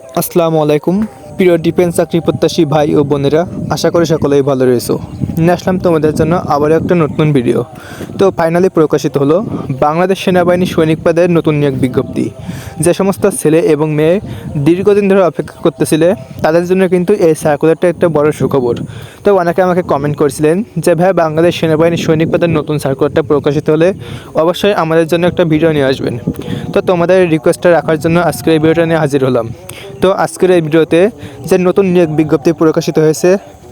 আসসালামু আলাইকুম। প্রিয় ডিফেন্স চাকরি প্রত্যাশী ভাই ও বোনেরা, আশা করি সকলেই ভালো রয়েছো। নিয়ে আসলাম তোমাদের জন্য আবার একটা নতুন ভিডিও তো ফাইনালি প্রকাশিত হলো বাংলাদেশ সেনাবাহিনী সৈনিক পদের নতুন নিয়োগ বিজ্ঞপ্তি। যে সমস্ত ছেলে এবং মেয়ে দীর্ঘদিন ধরে অপেক্ষা করতেছিলে, তাদের জন্য কিন্তু এই সার্কুলারটা একটা বড় সুখবর। তো অনেকে আমাকে কমেন্ট করেছিলেন যে, ভাই, বাংলাদেশ সেনাবাহিনী সৈনিক পদের নতুন সার্কুলারটা প্রকাশিত হলে অবশ্যই আমাদের জন্য একটা ভিডিও নিয়ে আসবেন। তো তোমাদের রিকোয়েস্টটা রাখার জন্য আজকের এই ভিডিওটা নিয়ে হাজির হলাম। তো আজকের এই ভিডিওতে যে নতুন নিয়োগ বিজ্ঞপ্তি প্রকাশিত হয়েছে,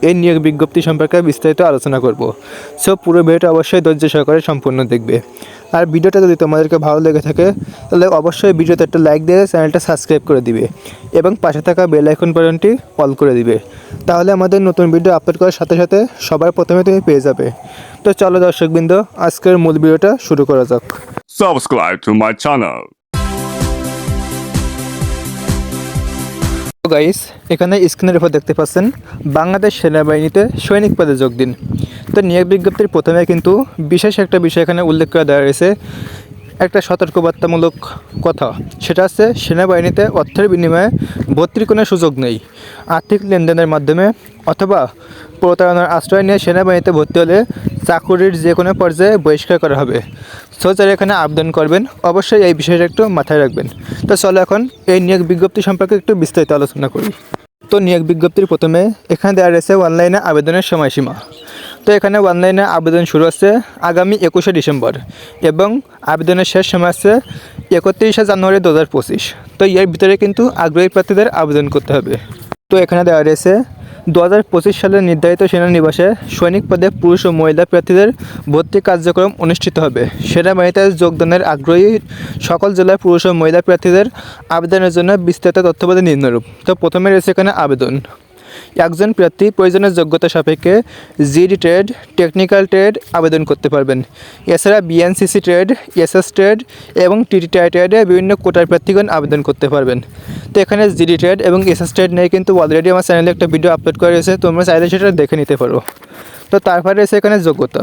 এই নিয়োগ বিজ্ঞপ্তি সম্পর্কে বিস্তারিত আলোচনা করব। সো পুরো ভিডিওটা অবশ্যই ধৈর্য সহকারে সম্পূর্ণ দেখবে। আর ভিডিওটা যদি তোমাদেরকে ভালো লেগে থাকে তাহলে অবশ্যই ভিডিওতে একটা লাইক দিয়ে চ্যানেলটা সাবস্ক্রাইব করে দিবে এবং পাশে থাকা বেল আইকন বাটনটি অল করে দিবে। তাহলে আমাদের নতুন ভিডিও আপলোড করার সাথে সাথে সবার প্রথমে তুমি পেয়ে যাবে। তো চলো দর্শকবৃন্দ আজকের মূল ভিডিওটা শুরু করা যাক। Subscribe to my channel. Guys এখানে স্ক্রিনের উপর দেখতে পাচ্ছেন বাংলাদেশ সেনাবাহিনীতে সৈনিক পদে যোগ দিন। তো নিয়োগ বিজ্ঞপ্তির প্রথমে কিন্তু বিশেষ একটা বিষয় এখানে উল্লেখ করে দেওয়া রয়েছে, একটা সতর্কবার্তামূলক কথা। সেটা হচ্ছে সেনাবাহিনীতে অর্থের বিনিময়ে ভর্তির কোনো সুযোগ নেই। আর্থিক লেনদেনের মাধ্যমে অথবা প্রতারণার আশ্রয় নিয়ে সেনাবাহিনীতে ভর্তি হলে চাকুরির যে কোনো পর্যায়ে বহিষ্কার করা হবে। সো যারা এখানে আবেদন করবেন, অবশ্যই এই বিষয়টা একটু মাথায় রাখবেন। তো চলো এখন এই নিয়োগ বিজ্ঞপ্তি সম্পর্কে একটু বিস্তারিত আলোচনা করি। তো নিয়োগ বিজ্ঞপ্তির প্রথমে এখানে দেওয়া রয়েছে অনলাইনে আবেদনের সময়সীমা। তো এখানে অনলাইনে আবেদন শুরু হচ্ছে আগামী একুশে ডিসেম্বর এবং আবেদনের শেষ সময় আছে একত্রিশে জানুয়ারি দু হাজার পঁচিশ। তো এর ভিতরে কিন্তু আগ্রহী প্রার্থীদের আবেদন করতে হবে। তো এখানে দেওয়া রয়েছে দু হাজার পঁচিশ সালের নির্ধারিত সেনানিবাসে সৈনিক পদে পুরুষ ও মহিলা প্রার্থীদের ভর্তি কার্যক্রম অনুষ্ঠিত হবে। সেনাবাহিনীতে যোগদানের আগ্রহী সকল জেলার পুরুষ ও মহিলা প্রার্থীদের আবেদনের জন্য বিস্তারিত তথ্যবাদী নিম্নরূপ। তো প্রথমে রয়েছে এখানে আবেদন। একজন প্রার্থী প্রয়োজনের যোগ্যতা সাপেক্ষে জিডি ট্রেড, টেকনিক্যাল ট্রেড আবেদন করতে পারবেন। এছাড়া বিএনসিসি ট্রেড, এসএস ট্রেড এবং টিটিআই ট্রেডে বিভিন্ন কোটার প্রার্থীগণ আবেদন করতে পারবেন। তো এখানে জিডি ট্রেড এবং এসএস ট্রেড নিয়ে কিন্তু অলরেডি আমার চ্যানেলে একটা ভিডিও আপলোড করা রয়েছে, তোমরা চাইলে সেটা দেখে নিতে পারো। তো তারপরে রয়েছে এখানে যোগ্যতা।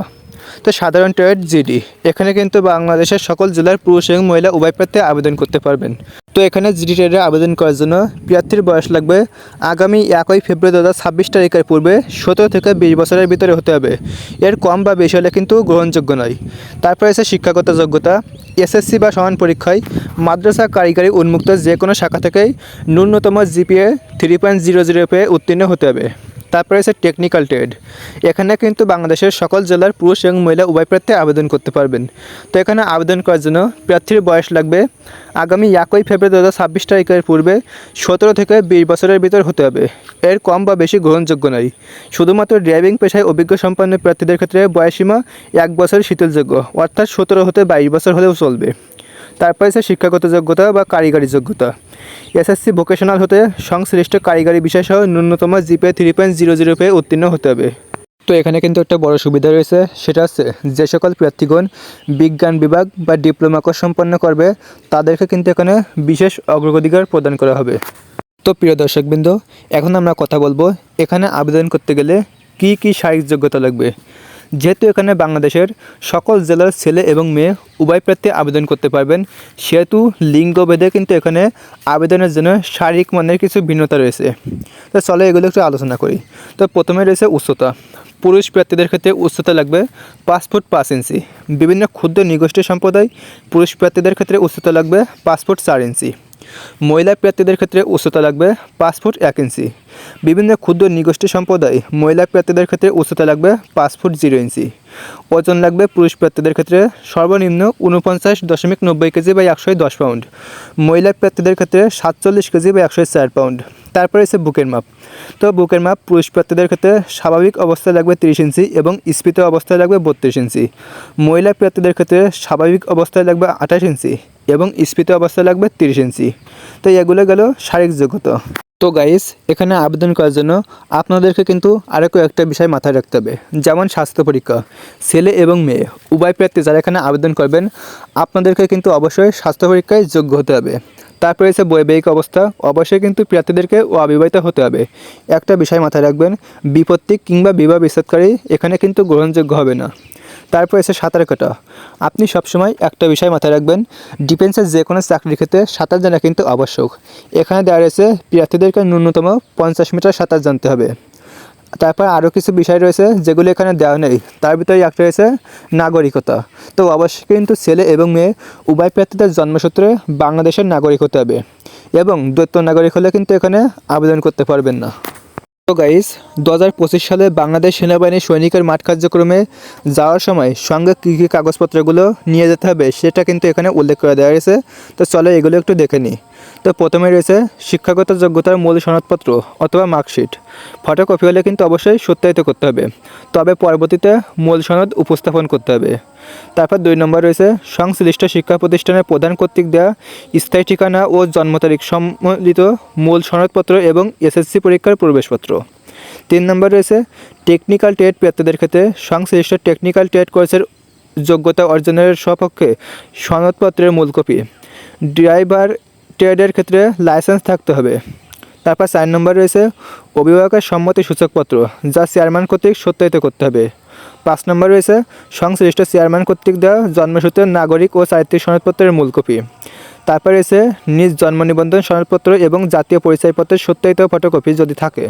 তো সাধারণ ট্রেড জিডি। এখানে কিন্তু বাংলাদেশের সকল জেলার পুরুষ এবং মহিলা উভয় প্রার্থী আবেদন করতে পারবেন। তো এখানে জিডি ট্রেডে আবেদন করার জন্য প্রার্থীর বয়স লাগবে আগামী একই ফেব্রুয়ারি দু হাজার ছাব্বিশ তারিখের পূর্বে সতেরো থেকে বিশ বছরের ভিতরে হতে হবে। এর কম বা বেশি হলে কিন্তু গ্রহণযোগ্য নয়। তারপরে আছে শিক্ষাগত যোগ্যতা, এসএসসি বা সমান পরীক্ষায় মাদ্রাসা কারিগরি উন্মুক্ত যে কোনো শাখা থেকেই ন্যূনতম GPA three point zero zero পেয়ে উত্তীর্ণ হতে হবে। তারপরে আছে টেকনিক্যাল ট্রেড এখানে কিন্তু বাংলাদেশের সকল জেলার পুরুষ এবং মহিলা উভয় প্রার্থী আবেদন করতে পারবেন। তো এখানে আবেদন করার জন্য প্রার্থীর বয়স লাগবে আগামী একই ফেব্রুয়ারি দু হাজার ছাব্বিশ তারিখের পূর্বে সতেরো থেকে বিশ বছরের ভিতর হতে হবে। এর কম বা বেশি গ্রহণযোগ্য নয়। শুধুমাত্র ড্রাইভিং পেশায় অভিজ্ঞ সম্পন্ন প্রার্থীদের ক্ষেত্রে বয়সীমা এক বছর শীতলযোগ্য অর্থাৎ সতেরো হতে বাইশ বছর হলেও চলবে। তারপরে আছে শিক্ষাগত যোগ্যতা বা কারিগরি যোগ্যতা। এসএসসি ভোকেশনাল হতে সংশ্লিষ্ট কারিগরি বিষয়সহ ন্যূনতম GPA three point zero zero পেয়ে উত্তীর্ণ হতে হবে। তো এখানে কিন্তু একটা বড় সুবিধা রয়েছে, সেটা হচ্ছে যে সকল প্রার্থীগণ বিজ্ঞান বিভাগ বা ডিপ্লোমা কোর্স সম্পন্ন করবে, তাদেরকে কিন্তু এখানে বিশেষ অগ্রাধিকার প্রদান করা হবে। তো প্রিয় দর্শকবৃন্দ, এখন আমরা কথা বলব এখানে আবেদন করতে গেলে কি কি শারীরিক যোগ্যতা লাগবে? যেহেতু এখানে বাংলাদেশের সকল জেলার ছেলে এবং মেয়ে উভয় প্রার্থী আবেদন করতে পারবেন, সেহেতু লিঙ্গভেদে কিন্তু এখানে আবেদনের জন্য শারীরিক মানের কিছু ভিন্নতা রয়েছে। তো চলে এগুলো একটু আলোচনা করি। তো প্রথমে রয়েছে উচ্চতা। পুরুষ প্রার্থীদের ক্ষেত্রে উচ্চতা লাগবে পাঁচ ফুট পাঁচ ইঞ্চি। বিভিন্ন ক্ষুদ্র নিগোষ্ঠী সম্প্রদায় পুরুষ প্রার্থীদের ক্ষেত্রে উচ্চতা লাগবে পাঁচ ফুট চার ইঞ্চি। মহিলা প্রার্থীদের ক্ষেত্রে উচ্চতা লাগবে পাঁচ ফুট এক ইঞ্চি। বিভিন্ন ক্ষুদ্র নিগোষ্ঠী সম্প্রদায় মহিলা প্রার্থীদের ক্ষেত্রে উচ্চতা লাগবে পাঁচ ফুট জিরো ইঞ্চি। ওজন লাগবে পুরুষ প্রার্থীদের ক্ষেত্রে সর্বনিম্ন উনপঞ্চাশ দশমিক নব্বই কেজি বা একশো দশ পাউন্ড। মহিলা প্রার্থীদের ক্ষেত্রে সাতচল্লিশ কেজি বা একশো চার পাউন্ড। তারপরে এসে বুকের মাপ। তো বুকের মাপ পুরুষ প্রার্থীদের ক্ষেত্রে স্বাভাবিক অবস্থায় লাগবে তিরিশ ইঞ্চি এবং স্ফীত অবস্থায় লাগবে বত্রিশ ইঞ্চি। মহিলা প্রার্থীদের ক্ষেত্রে স্বাভাবিক অবস্থায় লাগবে আঠাশ ইঞ্চি। এবং স্ফীত অবস্থায় লাগবে তিরিশ ইঞ্চি। তো এগুলো গেল শারীরিক যোগ্যতা। তো গাইস এখানে আবেদন করার জন্য আপনাদেরকে কিন্তু আরও কয়েকটা বিষয় মাথায় রাখতে হবে। যেমন স্বাস্থ্য পরীক্ষা। ছেলে এবং মেয়ে, উভয় প্রার্থী যারা এখানে আবেদন করবেন, আপনাদেরকে কিন্তু অবশ্যই স্বাস্থ্য পরীক্ষায় যোগ্য হতে হবে। তারপরে হচ্ছে বৈবাহিক অবস্থা, অবশ্যই কিন্তু প্রার্থীদেরকে অবিবাহিত হতে হবে। একটা বিষয় মাথায় রাখবেন, বিপত্তি কিংবা বিবাহ বিচ্ছেদকারী এখানে কিন্তু গ্রহণযোগ্য হবে না। তারপর এসে সাঁতার কাটা। আপনি সবসময় একটা বিষয় মাথায় রাখবেন ডিফেন্সের যে কোনো চাকরির ক্ষেত্রে সাঁতার জানা কিন্তু আবশ্যক। এখানে দেওয়া রয়েছে, প্রার্থীদেরকে ন্যূনতম পঞ্চাশ মিটার সাঁতার জানতে হবে। তারপর আরও কিছু বিষয় রয়েছে, যেগুলো এখানে দেওয়া নেই। তার ভিতরে একটা রয়েছে, নাগরিকতা। তো অবশ্যই কিন্তু ছেলে এবং মেয়ে, উভয় প্রার্থীদের জন্মসূত্রে বাংলাদেশের নাগরিক হতে হবে। এবং দ্বৈত নাগরিক হলে কিন্তু এখানে আবেদন করতে পারবেন না। তো গাইস দু হাজার পঁচিশ সালে বাংলাদেশ সেনাবাহিনীর সৈনিকের মাঠ কার্যক্রমে যাওয়ার সময় সঙ্গে কী কী কাগজপত্রগুলো নিয়ে যেতে হবে, সেটা কিন্তু এখানে উল্লেখ করে দেওয়া রয়েছে তো চলো এগুলো একটু দেখে নিই। তো প্রথমে রয়েছে শিক্ষাগত যোগ্যতার মূল সনদপত্র অথবা মার্কশিট। ফটোকপি হলে কিন্তু অবশ্যই সত্যায়িত করতে হবে। তবে পরবর্তীতে মূল সনদ উপস্থাপন করতে হবে। তারপর দুই নম্বর রয়েছে সংশ্লিষ্ট শিক্ষা প্রতিষ্ঠানের প্রধান কর্তৃক দেওয়া স্থায়ী ঠিকানা ও জন্ম তারিখ সম্বলিত মূল সনদপত্র এবং এসএসসি পরীক্ষার প্রবেশপত্র। তিন নম্বর রয়েছে টেকনিক্যাল ট্রেড প্রার্থীদের ক্ষেত্রে সংশ্লিষ্ট টেকনিক্যাল ট্রেড কোর্সের যোগ্যতা অর্জনের সপক্ষে সনদপত্রের মূল কপি। ড্রাইভার ট্রেডের ক্ষেত্রে লাইসেন্স থাকতে হবে। তারপর চার নম্বর রয়েছে অভিভাবকের সম্মতি সূচকপত্র, যা চেয়ারম্যান কর্তৃক সত্যায়িত করতে হবে। পাঁচ নম্বর রয়েছে সংশ্লিষ্ট চেয়ারম্যান কর্তৃক দেওয়া জন্মসূত্রের নাগরিক ও চারিত্রিক সনদপত্রের মূল কপি। তারপর রয়েছে নিজ জন্ম নিবন্ধন সনদপত্র এবং জাতীয় পরিচয়পত্রের সত্যায়িত ফটোকপি যদি থাকে।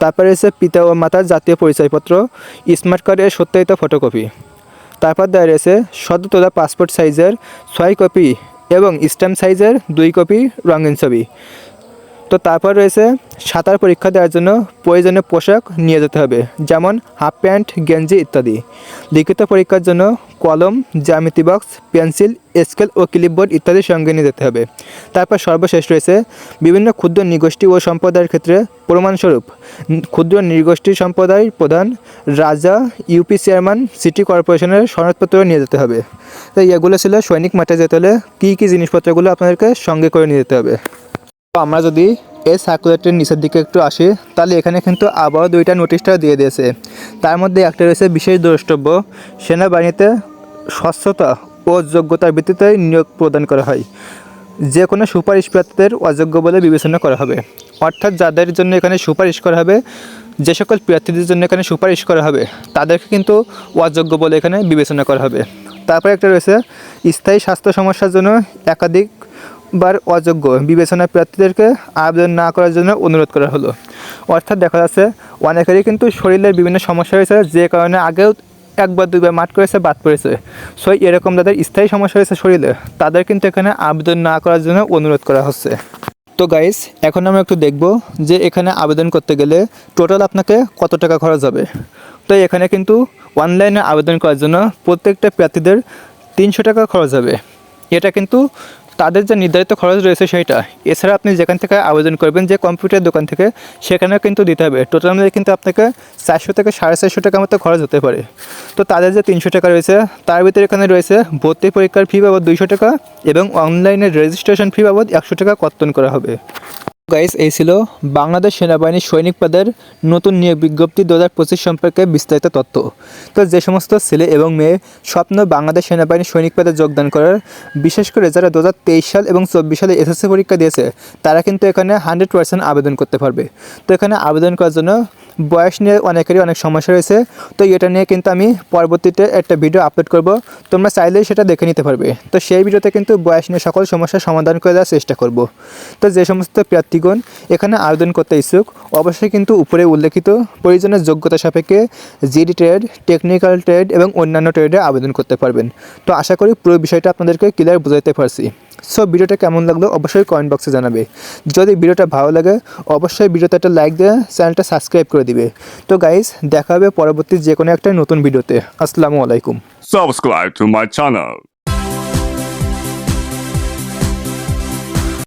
তারপর রয়েছে পিতা ও মাতার জাতীয় পরিচয়পত্র, স্মার্ট কার্ডের সত্যায়িত ফটোকপি। তারপর দেওয়া রয়েছে সদ্য তোলা পাসপোর্ট সাইজের ছয় কপি এবং স্ট্যাম্প সাইজের দুই কপি রঙিন ছবি। তো তারপর রয়েছে সাঁতার পরীক্ষা দেওয়ার জন্য প্রয়োজনীয় পোশাক নিয়ে যেতে হবে, যেমন হাফ প্যান্ট, গেঞ্জি ইত্যাদি। লিখিত পরীক্ষার জন্য কলম, জ্যামিতি বক্স, পেন্সিল, স্কেল ও ক্লিপবোর্ড ইত্যাদি সঙ্গে নিয়ে যেতে হবে। তারপর সর্বশেষ রয়েছে বিভিন্ন ক্ষুদ্র নৃগোষ্ঠী ও সম্প্রদায়ের ক্ষেত্রে প্রমাণস্বরূপ। ক্ষুদ্র নৃগোষ্ঠী সম্প্রদায়ের প্রধান রাজা, ইউপি চেয়ারম্যান, সিটি কর্পোরেশনের সনদপত্র নিয়ে যেতে হবে। তো এগুলো ছিল সৈনিক মাঠে যেতে হলে কী কী জিনিসপত্রগুলো আপনাদেরকে সঙ্গে করে নিয়ে যেতে হবে। আমরা যদি এই সার্কুলেটের নিচের দিকে একটু আসি, তাহলে এখানে কিন্তু আবারও দুইটা নোটিশটা দিয়ে দিয়েছে। তার মধ্যে একটা রয়েছে বিশেষ দ্রষ্টব্য, সেনাবাহিনীতে স্বচ্ছতা ও যোগ্যতার ভিত্তিতে নিয়োগ প্রদান করা হয়। যে কোনো সুপারিশ প্রার্থীদের অযোগ্য বলে বিবেচনা করা হবে। অর্থাৎ যাদের জন্য এখানে সুপারিশ করা হবে, যে সকল প্রার্থীদের জন্য এখানে সুপারিশ করা হবে, তাদেরকে কিন্তু অযোগ্য বলে এখানে বিবেচনা করা হবে। তারপরে একটা রয়েছে, স্থায়ী স্বাস্থ্য সমস্যার জন্য একাধিক বার অযোগ্য বিবেচনা প্রার্থীদেরকে আবেদন না করার জন্য অনুরোধ করা হলো। অর্থাৎ দেখা যাচ্ছে অনেকেরই কিন্তু শরীরের বিভিন্ন সমস্যা হয়েছে, যে কারণে আগেও একবার, দুইবার মাঠ করেছে, বাদ পড়েছে। সো এরকম যাদের স্থায়ী সমস্যা হয়েছে শরীরে, তাদের কিন্তু এখানে আবেদন না করার জন্য অনুরোধ করা হচ্ছে। তো গাইস এখন আমরা একটু দেখব যে এখানে আবেদন করতে গেলে টোটাল আপনাকে কত টাকা খরচ হবে। তো এখানে কিন্তু অনলাইনে আবেদন করার জন্য প্রত্যেকটা প্রার্থীদের তিনশো টাকা খরচ হবে। এটা কিন্তু তাদের যে নির্ধারিত খরচ রয়েছে সেইটা। এছাড়া আপনি যেখান থেকে আবেদন করবেন, যে কম্পিউটার দোকান থেকে, সেখানেও কিন্তু দিতে হবে। টোটাল মিলে কিন্তু আপনাকে চারশো থেকে সাড়ে চারশো টাকার মতো খরচ হতে পারে। তো তাদের যে তিনশো টাকা রয়েছে, তার ভিতরে এখানে রয়েছে ভর্তি পরীক্ষার ফি বাবদ দুইশো টাকা এবং অনলাইনে রেজিস্ট্রেশন ফি বাবদ একশো টাকা কর্তন করা হবে। গাইস এই ছিল বাংলাদেশ সেনাবাহিনীর সৈনিক পদের নতুন নিয়োগ বিজ্ঞপ্তি দু হাজার পঁচিশ সম্পর্কে বিস্তারিত তথ্য। তো যে সমস্ত ছেলে এবং মেয়ে স্বপ্ন বাংলাদেশ সেনাবাহিনীর সৈনিক পদে যোগদান করার, বিশেষ করে যারা দু হাজার তেইশ সাল এবং চব্বিশ সালে এসএসসি পরীক্ষা দিয়েছে, তারা কিন্তু এখানে হান্ড্রেড পার্সেন্ট আবেদন করতে পারবে। তো এখানে আবেদন করার জন্য বয়স নিয়ে অনেকেরই অনেক সমস্যা রয়েছে, তো এটা নিয়ে কিন্তু আমি পরবর্তীতে একটা ভিডিও আপলোড করব। তোমরা চাইলেই সেটা দেখে নিতে পারবে। তো সেই ভিডিওতে কিন্তু বয়স নিয়ে সকল সমস্যার সমাধান করে দেওয়ার চেষ্টা করব। তো যে সমস্ত প্রার্থীগণ এখানে আবেদন করতে ইচ্ছুক, অবশ্যই কিন্তু উপরে উল্লেখিত প্রয়োজনের যোগ্যতা সাপেক্ষে জিডি ট্রেড টেকনিক্যাল ট্রেড এবং অন্যান্য ট্রেডে আবেদন করতে পারবেন। তো আশা করি পুরো বিষয়টা আপনাদেরকে ক্লিয়ার বোঝাতে পারছি। সো ভিডিওটা কেমন লাগল অবশ্যই কমেন্ট বক্সে জানাবে। যদি ভিডিওটা ভালো লাগে, অবশ্যই ভিডিওতে একটা লাইক দিয়ে চ্যানেলটা সাবস্ক্রাইব করে দিবে। তো গাইজ দেখা হবে পরবর্তী যে কোনো একটা নতুন ভিডিওতে আসসালামু আলাইকুম। Subscribe to my channel.